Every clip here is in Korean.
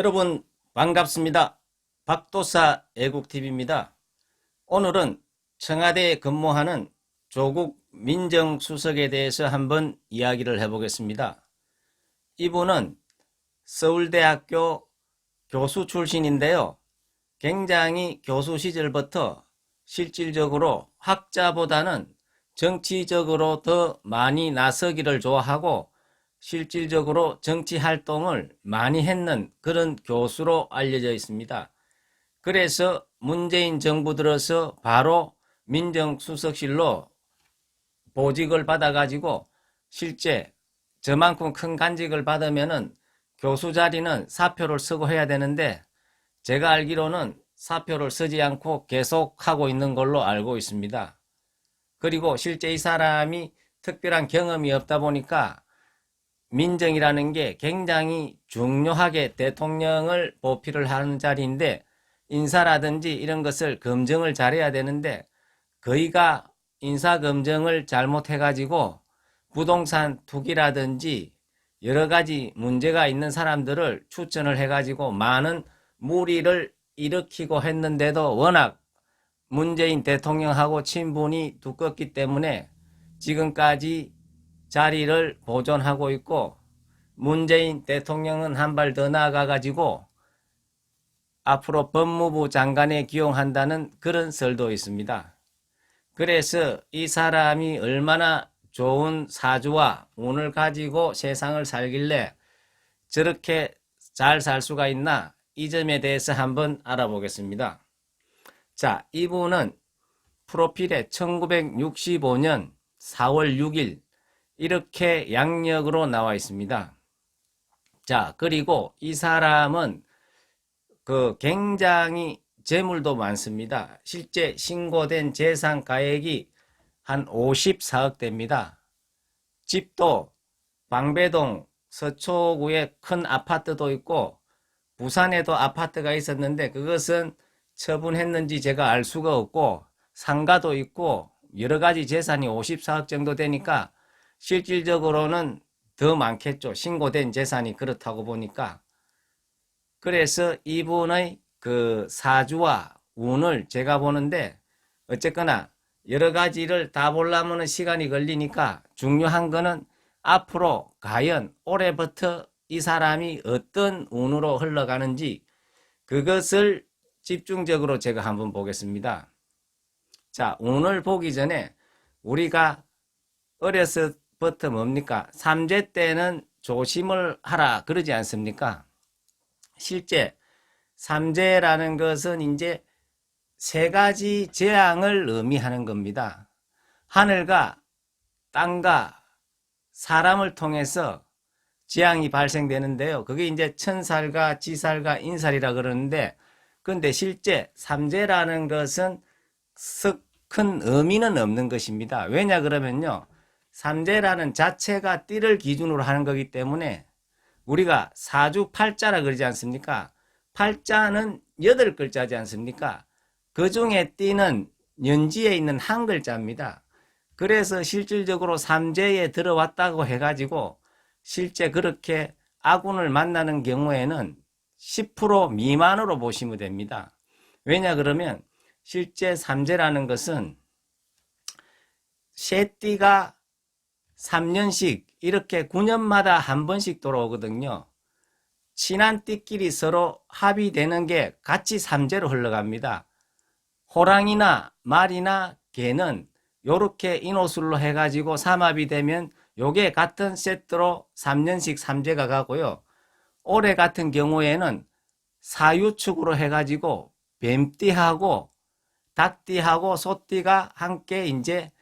여러분 반갑습니다. 박도사 애국TV입니다. 오늘은 청와대에 근무하는 조국 민정수석에 대해서 한번 이야기를 해보겠습니다. 이분은 서울대학교 교수 출신인데요. 굉장히 교수 시절부터 실질적으로 학자보다는 정치적으로 더 많이 나서기를 좋아하고 실질적으로 정치 활동을 많이 했는 그런 교수로 알려져 있습니다. 그래서 문재인 정부 들어서 바로 민정수석실로 보직을 받아가지고 실제 저만큼 큰 간직을 받으면은 교수 자리는 사표를 쓰고 해야 되는데 제가 알기로는 사표를 쓰지 않고 계속 하고 있는 걸로 알고 있습니다. 그리고 실제 이 사람이 특별한 경험이 없다 보니까 민정이라는 게 굉장히 중요하게 대통령을 보필을 하는 자리인데 인사라든지 이런 것을 검증을 잘해야 되는데 거의가 인사 검증을 잘못해가지고 부동산 투기라든지 여러 가지 문제가 있는 사람들을 추천을 해가지고 많은 무리를 일으키고 했는데도 워낙 문재인 대통령하고 친분이 두껍기 때문에 지금까지 자리를 보존하고 있고 문재인 대통령은 한 발 더 나아가 가지고 앞으로 법무부 장관에 기용한다는 그런 설도 있습니다. 그래서 이 사람이 얼마나 좋은 사주와 운을 가지고 세상을 살길래 저렇게 잘 살 수가 있나 이 점에 대해서 한번 알아보겠습니다. 자, 이분은 프로필에 1965년 4월 6일 이렇게 양력으로 나와 있습니다. 자, 그리고 이 사람은 그 굉장히 재물도 많습니다. 실제 신고된 재산 가액이 한 54억 됩니다. 집도 방배동 서초구에 큰 아파트도 있고 부산에도 아파트가 있었는데 그것은 처분했는지 제가 알 수가 없고 상가도 있고 여러 가지 재산이 54억 정도 되니까 실질적으로는 더 많겠죠. 신고된 재산이 그렇다고 보니까. 그래서 이분의 그 사주와 운을 제가 보는데 어쨌거나 여러 가지를 다 보려면 시간이 걸리니까 중요한 거는 앞으로 과연 올해부터 이 사람이 어떤 운으로 흘러가는지 그것을 집중적으로 제가 한번 보겠습니다. 자, 운을 보기 전에 우리가 어려서 부터 뭡니까? 삼재 때는 조심을 하라 그러지 않습니까? 실제 삼재라는 것은 이제 세 가지 재앙을 의미하는 겁니다. 하늘과 땅과 사람을 통해서 재앙이 발생되는데요. 그게 이제 천살과 지살과 인살이라 그러는데 근데 실제 삼재라는 것은 큰 의미는 없는 것입니다. 왜냐 그러면요. 삼재라는 자체가 띠를 기준으로 하는 거기 때문에 우리가 사주 팔자라 그러지 않습니까? 팔자는 여덟 글자지 않습니까? 그 중에 띠는 연지에 있는 한 글자입니다. 그래서 실질적으로 삼재에 들어왔다고 해가지고 실제 그렇게 아군을 만나는 경우에는 10% 미만으로 보시면 됩니다. 왜냐 그러면 실제 삼재라는 것은 쇠띠가 3년씩 이렇게 9년마다 한 번씩 돌아오거든요. 친한 띠끼리 서로 합의되는 게 같이 삼재로 흘러갑니다. 호랑이나 말이나 개는 요렇게 인호술로 해가지고 삼합이 되면 요게 같은 세트로 3년씩 삼재가 가고요. 올해 같은 경우에는 사유축으로 해가지고 뱀띠하고 닭띠하고 소띠가 함께 이제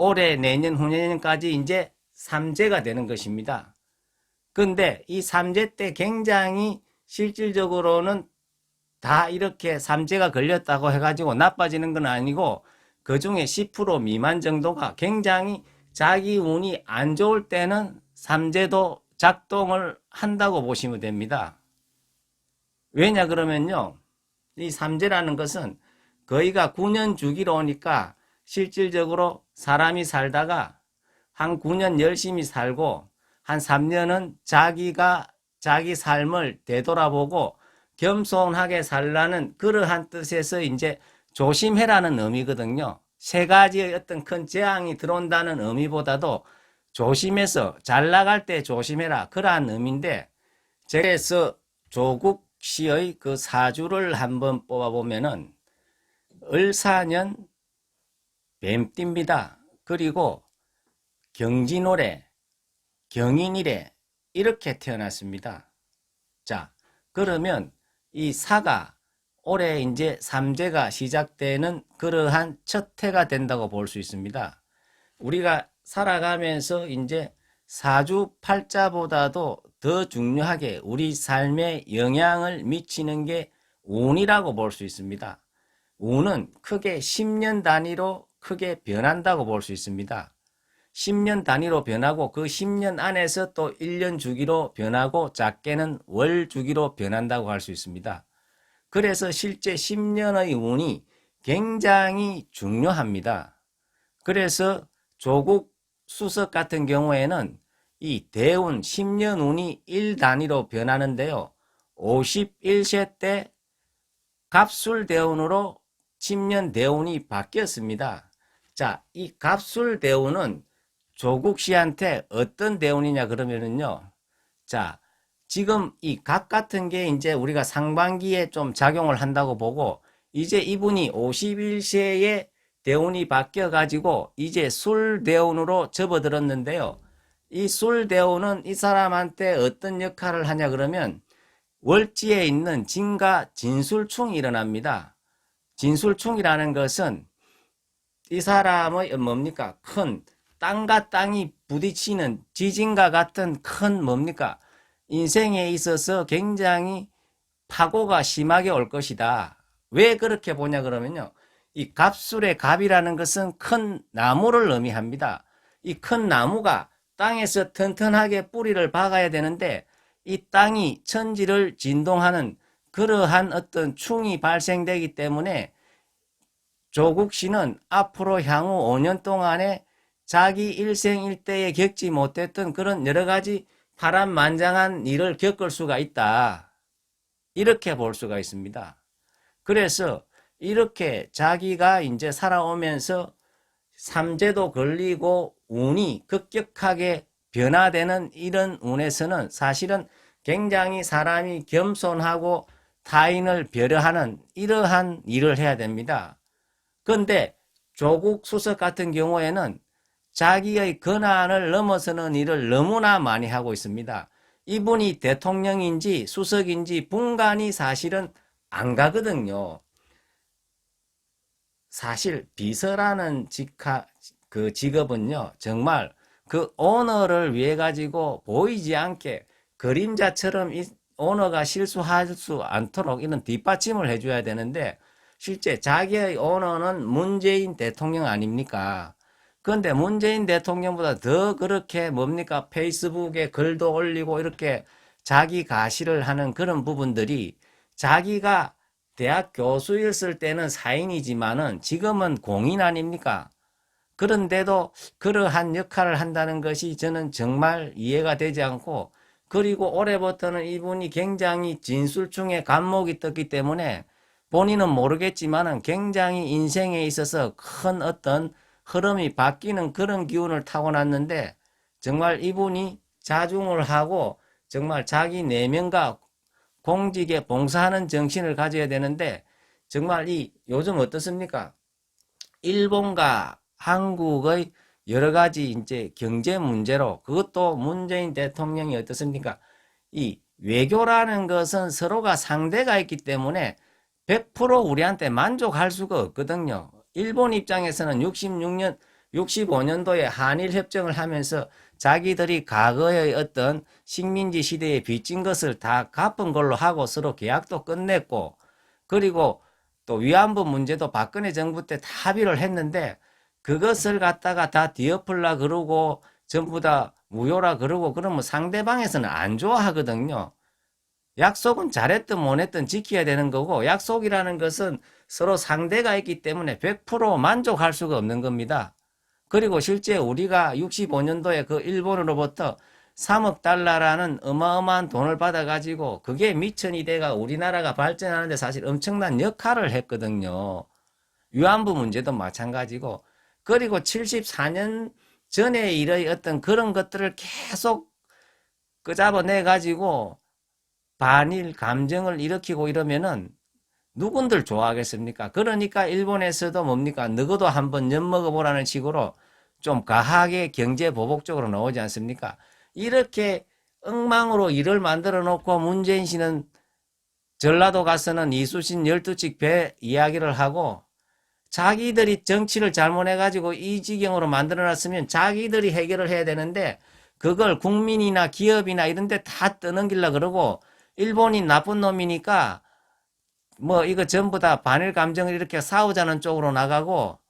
올해 내년 후년까지 이제 삼재가 되는 것입니다. 근데 이 삼재 때 굉장히 실질적으로는 다 이렇게 삼재가 걸렸다고 해가지고 나빠지는 건 아니고 그 중에 10% 미만 정도가 굉장히 자기 운이 안 좋을 때는 삼재도 작동을 한다고 보시면 됩니다. 왜냐 그러면요. 이 삼재라는 것은 거의가 9년 주기로 오니까 실질적으로 사람이 살다가 한 9년 열심히 살고 한 3년은 자기가 자기 삶을 되돌아보고 겸손하게 살라는 그러한 뜻에서 이제 조심해라는 의미거든요. 세 가지의 어떤 큰 재앙이 들어온다는 의미보다도 조심해서 잘 나갈 때 조심해라. 그러한 의미인데, 그래서 조국 시의 그 사주를 한번 뽑아보면은, 을사년 뱀띠입니다. 그리고 경진월에, 경인일에 이렇게 태어났습니다. 자, 그러면 이 사가 올해 이제 삼재가 시작되는 그러한 첫 해가 된다고 볼 수 있습니다. 우리가 살아가면서 이제 사주 팔자보다도 더 중요하게 우리 삶에 영향을 미치는 게 운이라고 볼 수 있습니다. 운은 크게 10년 단위로 크게 변한다고 볼 수 있습니다. 10년 단위로 변하고 그 10년 안에서 또 1년 주기로 변하고 작게는 월 주기로 변한다고 할 수 있습니다. 그래서 실제 10년의 운이 굉장히 중요합니다. 그래서 조국 수석 같은 경우에는 이 대운 10년 운이 1단위로 변하는데요. 51세 때 갑술 대운으로 10년 대운이 바뀌었습니다. 자, 이 갑술 대운은 조국 씨한테 어떤 대운이냐 그러면은요. 자, 지금 이각 같은 게 이제 우리가 상반기에 좀 작용을 한다고 보고 이제 이분이 51세에 대운이 바뀌어 가지고 이제 술 대운으로 접어들었는데요. 이 술 대운은 이 사람한테 어떤 역할을 하냐 그러면 월지에 있는 진과 진술충이 일어납니다. 진술충이라는 것은 이 사람의 뭡니까? 큰 땅과 땅이 부딪히는 지진과 같은 큰 뭡니까? 인생에 있어서 굉장히 파고가 심하게 올 것이다. 왜 그렇게 보냐 그러면요. 이 갑술의 갑이라는 것은 큰 나무를 의미합니다. 이 큰 나무가 땅에서 튼튼하게 뿌리를 박아야 되는데 이 땅이 천지를 진동하는 그러한 어떤 충이 발생되기 때문에 조국 씨는 앞으로 향후 5년 동안에 자기 일생 일대에 겪지 못했던 그런 여러 가지 파란만장한 일을 겪을 수가 있다. 이렇게 볼 수가 있습니다. 그래서 이렇게 자기가 이제 살아오면서 삼재도 걸리고 운이 급격하게 변화되는 이런 운에서는 사실은 굉장히 사람이 겸손하고 타인을 배려하는 이러한 일을 해야 됩니다. 그런데 조국 수석 같은 경우에는 자기의 권한을 넘어서는 일을 너무나 많이 하고 있습니다. 이분이 대통령인지 수석인지 분간이 사실은 안 가거든요. 사실 비서라는 직하, 그 직업은요, 정말 그 오너를 위해 가지고 보이지 않게 그림자처럼 이 오너가 실수할 수 않도록 이런 뒷받침을 해줘야 되는데 실제 자기의 오너는 문재인 대통령 아닙니까? 그런데 문재인 대통령보다 더 그렇게 뭡니까? 페이스북에 글도 올리고 이렇게 자기 가시를 하는 그런 부분들이 자기가 대학 교수였을 때는 사인이지만은 지금은 공인 아닙니까? 그런데도 그러한 역할을 한다는 것이 저는 정말 이해가 되지 않고 그리고 올해부터는 이분이 굉장히 진술중에 감목이 떴기 때문에 본인은 모르겠지만은 굉장히 인생에 있어서 큰 어떤 흐름이 바뀌는 그런 기운을 타고났는데 정말 이분이 자중을 하고 정말 자기 내면과 공직에 봉사하는 정신을 가져야 되는데 정말 이 요즘 어떻습니까? 일본과 한국의 여러 가지 이제 경제 문제로 그것도 문재인 대통령이 어떻습니까? 이 외교라는 것은 서로가 상대가 있기 때문에 100% 우리한테 만족할 수가 없거든요. 일본 입장에서는 66년, 65년도에 한일 협정을 하면서 자기들이 과거의 어떤 식민지 시대에 빚진 것을 다 갚은 걸로 하고 서로 계약도 끝냈고 그리고 또 위안부 문제도 박근혜 정부 때 다 합의를 했는데 그것을 갖다가 다 뒤엎을라 그러고 전부 다 무효라 그러고 그러면 상대방에서는 안 좋아하거든요. 약속은 잘했든 못했든 지켜야 되는 거고 약속이라는 것은 서로 상대가 있기 때문에 100% 만족할 수가 없는 겁니다. 그리고 실제 우리가 65년도에 그 일본으로부터 3억 달러라는 어마어마한 돈을 받아가지고 그게 미천이 돼가 우리나라가 발전하는데 사실 엄청난 역할을 했거든요. 위안부 문제도 마찬가지고 그리고 74년 전에 일의 어떤 그런 것들을 계속 끄잡아내 가지고 반일 감정을 일으키고 이러면은 누군들 좋아하겠습니까? 그러니까 일본에서도 뭡니까? 너희도 한번 엿먹어보라는 식으로 좀 가하게 경제 보복적으로 나오지 않습니까? 이렇게 엉망으로 일을 만들어 놓고 문재인 씨는 전라도 가서는 이수신 12칙 배 이야기를 하고 자기들이 정치를 잘못해가지고 이 지경으로 만들어 놨으면 자기들이 해결을 해야 되는데 그걸 국민이나 기업이나 이런 데 다 떠넘기려 그러고 일본이 나쁜 놈이니까 뭐 이거 전부 다 반일 감정을 이렇게 싸우자는 쪽으로 나가고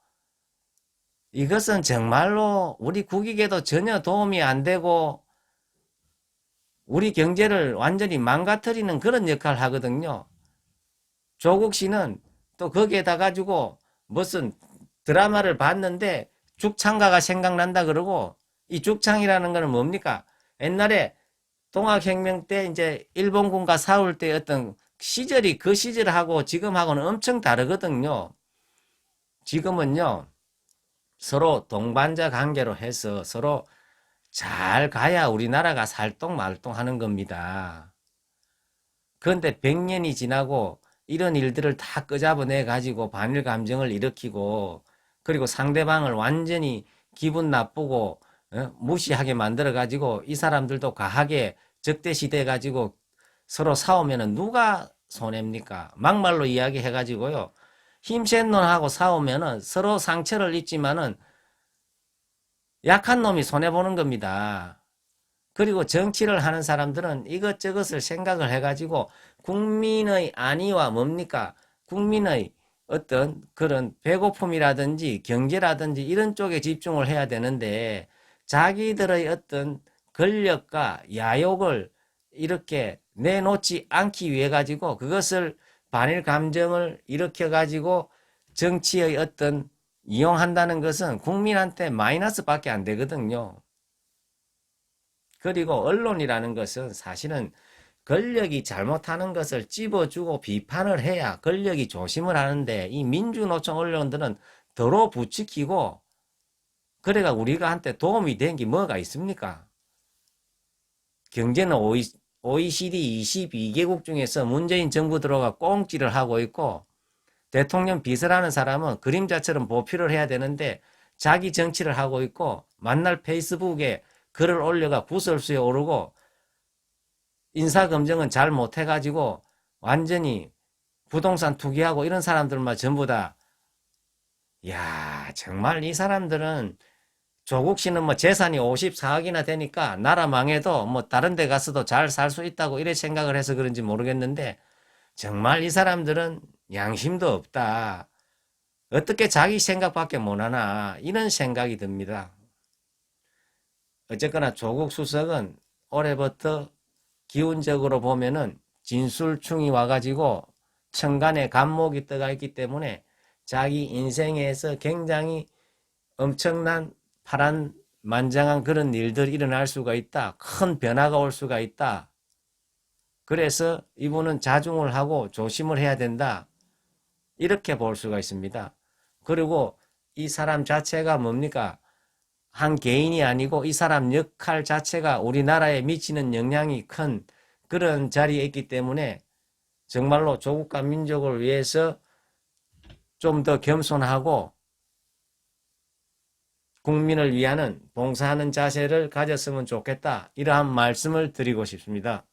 이것은 정말로 우리 국익에도 전혀 도움이 안 되고 우리 경제를 완전히 망가뜨리는 그런 역할을 하거든요. 조국 씨는 또 거기에다 가지고 무슨 드라마를 봤는데 죽창가가 생각난다 그러고 이 죽창이라는 거는 뭡니까? 옛날에 동학혁명 때 이제 일본군과 싸울 때 어떤 시절이 그 시절하고 지금하고는 엄청 다르거든요. 지금은요, 서로 동반자 관계로 해서 서로 잘 가야 우리나라가 살똥말똥 하는 겁니다. 그런데 100년이 지나고 이런 일들을 다 끄잡아내 가지고 반일 감정을 일으키고 그리고 상대방을 완전히 기분 나쁘고 어? 무시하게 만들어 가지고 이 사람들도 과하게 적대시돼 가지고 서로 싸우면은 누가 손해입니까? 막말로 이야기해 가지고요. 힘센 놈하고 싸우면은 서로 상처를 입지만은 약한 놈이 손해 보는 겁니다. 그리고 정치를 하는 사람들은 이것저것을 생각을 해 가지고 국민의 안위와 뭡니까? 국민의 어떤 그런 배고픔이라든지 경제라든지 이런 쪽에 집중을 해야 되는데 자기들의 어떤 권력과 야욕을 이렇게 내놓지 않기 위해 가지고 그것을 반일 감정을 일으켜 가지고 정치의 어떤 이용한다는 것은 국민한테 마이너스밖에 안 되거든요. 그리고 언론이라는 것은 사실은 권력이 잘못하는 것을 찝어주고 비판을 해야 권력이 조심을 하는데 이 민주노총 언론들은 더러 부추기고 그래가 우리가 한테 도움이 된 게 뭐가 있습니까? 경제는 OECD 22개국 중에서 문재인 정부 들어가 꽁찌를 하고 있고 대통령 비서라는 사람은 그림자처럼 보필을 해야 되는데 자기 정치를 하고 있고 만날 페이스북에 글을 올려가 구설수에 오르고 인사검증은 잘 못해가지고 완전히 부동산 투기하고 이런 사람들만 전부 다, 야, 정말 이 사람들은 조국 씨는 뭐 재산이 54억이나 되니까 나라 망해도 뭐 다른 데 가서도 잘 살 수 있다고 이래 생각을 해서 그런지 모르겠는데 정말 이 사람들은 양심도 없다. 어떻게 자기 생각밖에 못하나 이런 생각이 듭니다. 어쨌거나 조국 수석은 올해부터 기운적으로 보면은 진술충이 와가지고 천간에 간목이 떠가 있기 때문에 자기 인생에서 굉장히 엄청난 파란 만장한 그런 일들이 일어날 수가 있다. 큰 변화가 올 수가 있다. 그래서 이분은 자중을 하고 조심을 해야 된다. 이렇게 볼 수가 있습니다. 그리고 이 사람 자체가 뭡니까? 한 개인이 아니고 이 사람 역할 자체가 우리나라에 미치는 영향이 큰 그런 자리에 있기 때문에 정말로 조국과 민족을 위해서 좀 더 겸손하고 국민을 위하는 봉사하는 자세를 가졌으면 좋겠다. 이러한 말씀을 드리고 싶습니다.